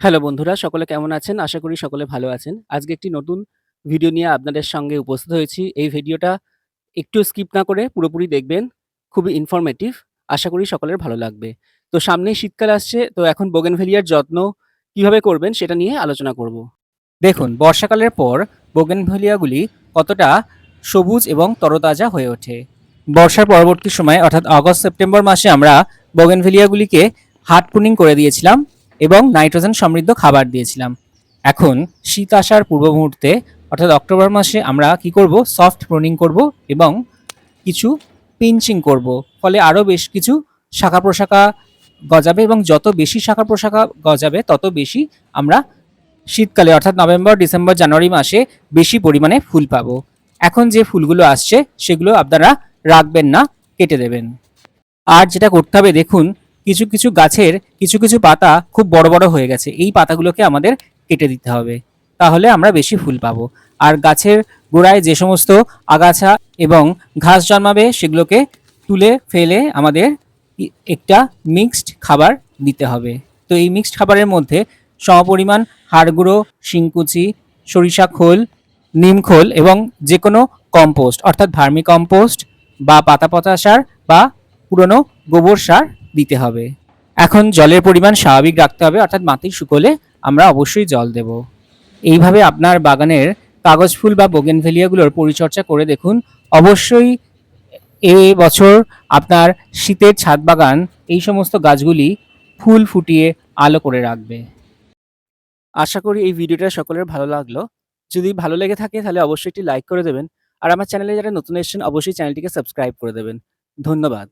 Hello বন্ধুরা, সকলে কেমন আছেন? আশা করি সকলে ভালো আছেন। আজকে একটি নতুন ভিডিও নিয়ে আপনাদের সঙ্গে উপস্থিত হয়েছি। এই ভিডিওটা একটু স্কিপ না করে পুরোপুরি দেখবেন। খুবই ইনফরমেটিভ আশা করি সকলের ভালো লাগবে। তো সামনেই শীতকাল আসছে, তো এখন বোগেনভেলিয়ার যত্ন কীভাবে করবেন সেটা নিয়ে আলোচনা করব। দেখুন, বর্ষাকালের পর বোগেনভেলিয়াগুলি কতটা সবুজ এবং তরতাজা হয়ে ওঠে। বর্ষার পরবর্তী সময়, অর্থাৎ অগস্ট সেপ্টেম্বর মাসে আমরা বোগেনভেলিয়াগুলিকে হাট প্রুনিং করে দিয়েছিলাম এবং নাইট্রোজেন সমৃদ্ধ খাবার দিয়েছিলাম। এখন শীত আসার পূর্ব মুহূর্তে, অর্থাৎ অক্টোবর মাসে আমরা কি করব? সফট প্রুনিং করব এবং কিছু পিঞ্চিং করব। ফলে আরও বেশ কিছু শাখা প্রশাখা গজাবে এবং যত বেশি শাখা প্রশাখা গজাবে, তত বেশি আমরা শীতকালে, অর্থাৎ নভেম্বর, ডিসেম্বর, জানুয়ারি মাসে বেশি পরিমাণে ফুল পাবো। এখন যে ফুলগুলো আসছে, সেগুলো আপনারা রাখবেন না, কেটে দেবেন। আর যেটা করতে হবে, দেখুন, কিছু কিছু গাছের কিছু কিছু পাতা খুব বড় বড় হয়ে গেছে। এই পাতাগুলোকে আমাদের কেটে দিতে হবে। তাহলে আমরা বেশি ফুল পাবো। আর গাছের গোড়ায় যে সমস্ত আগাছা এবং ঘাস জন্মাবে, সেগুলোকে তুলে ফেলে আমাদের একটা মিক্সড খাবার দিতে হবে। তো এই মিক্সড খাবারের মধ্যে সমপরিমাণ হাড় গুঁড়ো শিংকুচি, সরিষা খোল, নিম খোল এবং যে কোনো কম্পোস্ট, অর্থাৎ ভার্মি কম্পোস্ট বা পাতা পচা সার বা পুরনো গোবর সার দিতে হবে। এখন জলের পরিমাণ স্বাভাবিক রাখতে হবে, অর্থাৎ মাটি শুকোলে আমরা অবশ্যই জল দেব। এইভাবে আপনার বাগানের কাগজ ফুল বা বোগেনভেলিয়াগুলোর পরিচর্যা করে দেখুন। অবশ্যই এ বছর আপনার শীতের ছাদ বাগান এই সমস্ত গাছগুলি ফুল ফুটিয়ে আলো করে রাখবে। আশা করি এই ভিডিওটা সকলের ভালো লাগল। যদি ভালো লেগে থাকে তাহলে অবশ্যই একটি লাইক করে দেবেন। আর আমার চ্যানেলে যারা নতুন এসছেন অবশ্যই চ্যানেলটিকে সাবস্ক্রাইব করে দেবেন। ধন্যবাদ।